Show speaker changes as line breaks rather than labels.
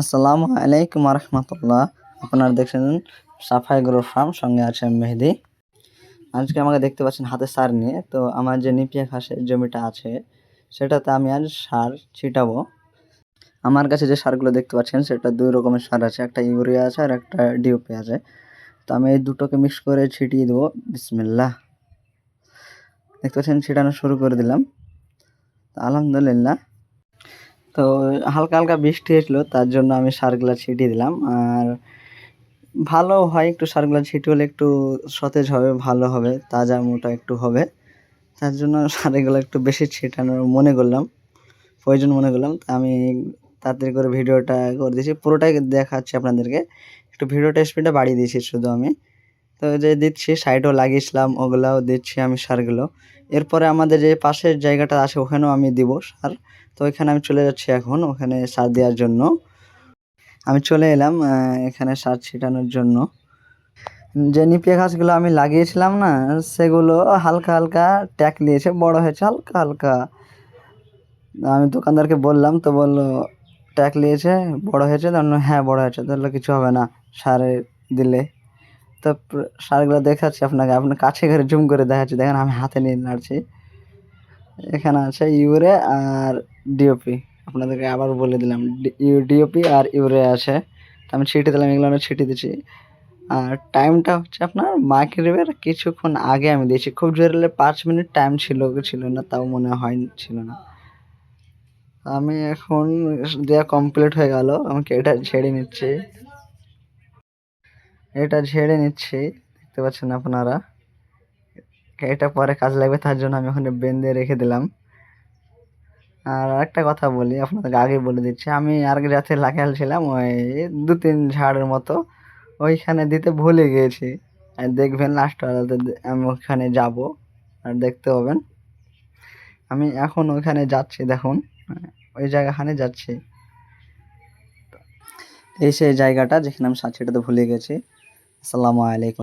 আসসালামু আলাইকুম রহমতুল্লাহ আপনারা দেখছেন সাফাই গ্রো ফার্ম, সঙ্গে আছে মেহেদি। আজকে আমাকে দেখতে পাচ্ছেন হাতে সার নিয়ে। তো আমার যে নিপিয়া ঘাসের জমিটা আছে, সেটাতে আমি আজ সার ছিটাবো। আমার কাছে যে সারগুলো দেখতে পাচ্ছেন, সেটা দুই রকমের সার আছে। একটা ইউরিয়া আছে আর একটা ডিওপি আছে। তো আমি এই দুটোকে মিক্স করে ছিটিয়ে দেবো। বিসমিল্লাহ। দেখতে পাচ্ছেন ছিটানো শুরু করে দিলাম। আলহামদুলিল্লাহ। তো হালকা হালকা বৃষ্টি হয়েছিল, তার জন্য আমি সারগুলা ছিটিয়ে দিলাম। আর ভালো হয় একটু সারগুলা ছিটি হলে একটু সতেজ হবে, ভালো হবে, তাজা মোটা একটু হবে। তার জন্য সারগুলো একটু বেশি ছিটানোর মনে করলাম, প্রয়োজন মনে করলাম। আমি তাড়াতাড়ি করে ভিডিওটা করে দিয়েছি, পুরোটাই দেখাচ্ছি আপনাদেরকে। একটু ভিডিওটা স্পিডটা বাড়িয়ে দিয়েছি শুধু আমি। তো যে দিচ্ছি সাইডও লাগিয়েছিলাম ওগুলাও দিচ্ছি আমি সারগুলো। এরপরে আমাদের যে পাশের জায়গাটা আছে ওখানেও আমি দিব সার। তো ওইখানে আমি চলে যাচ্ছি এখন ওখানে সার দেওয়ার জন্য। আমি চলে এলাম এখানে সার ছিটানোর জন্য। যে নিপিয়া ঘাসগুলো আমি লাগিয়েছিলাম না সেগুলো হালকা হালকা ট্যাক নিয়েছে বড় হয়েছে হালকা হালকা। আমি দোকানদারকে বললাম তো বলল ট্যাক নিয়েছে বড় হয়েছে? তো আমি বললাম, হ্যাঁ বড় হয়েছে। তাহলে কিছু হবে না সারে দিলে। তো প্র- সারগুলো দেখাচ্ছি আপনাকে, আপনার কাছে ঘরে জুম করে দেখাচ্ছি। দেখেন, আমি হাতে নিয়ে নাড়ছি। এখানে আছে ইউরে আর ডিওপি। আপনাদেরকে আবার বলে দিলাম ডিওপি আর ইউরে আছে। আমি ছিটে দিলাম, এগুলো আমি ছিটে দিচ্ছি। আর টাইমটা হচ্ছে আপনার মাইক্রোওয়েভের কিছুক্ষণ আগে আমি দিয়েছি। খুব জোরে পাঁচ মিনিট টাইম ছিল ছিল না, তাও মনে হয় ছিল না। আমি এখন দেওয়া কমপ্লিট হয়ে গেল, আমাকে এটা ছেড়ে নিচ্ছি। এটা ঝেড়ে নিচ্ছি, দেখতে পাচ্ছেন আপনারা। এটা পরে কাজ লাগবে, তার জন্য আমি ওখানে বেঁধে রেখে দিলাম। আর একটা কথা বলি, আপনাদেরকে আগে বলে দিচ্ছি, আমি আর এক লাগাল ছিলাম, ওই দু তিন ঝাড়ের মতো। ওইখানে দিতে ভুলে গিয়েছি। আর দেখবেন লাস্ট আমি ওখানে যাব, আর দেখতে পাবেন। আমি এখন ওইখানে যাচ্ছি, দেখুন, ওই জায়গাখানে যাচ্ছি। এই সেই জায়গাটা যেখানে আমি সাঁচিটাতে ভুলে গেছি। আসসালামু আলাইকুম।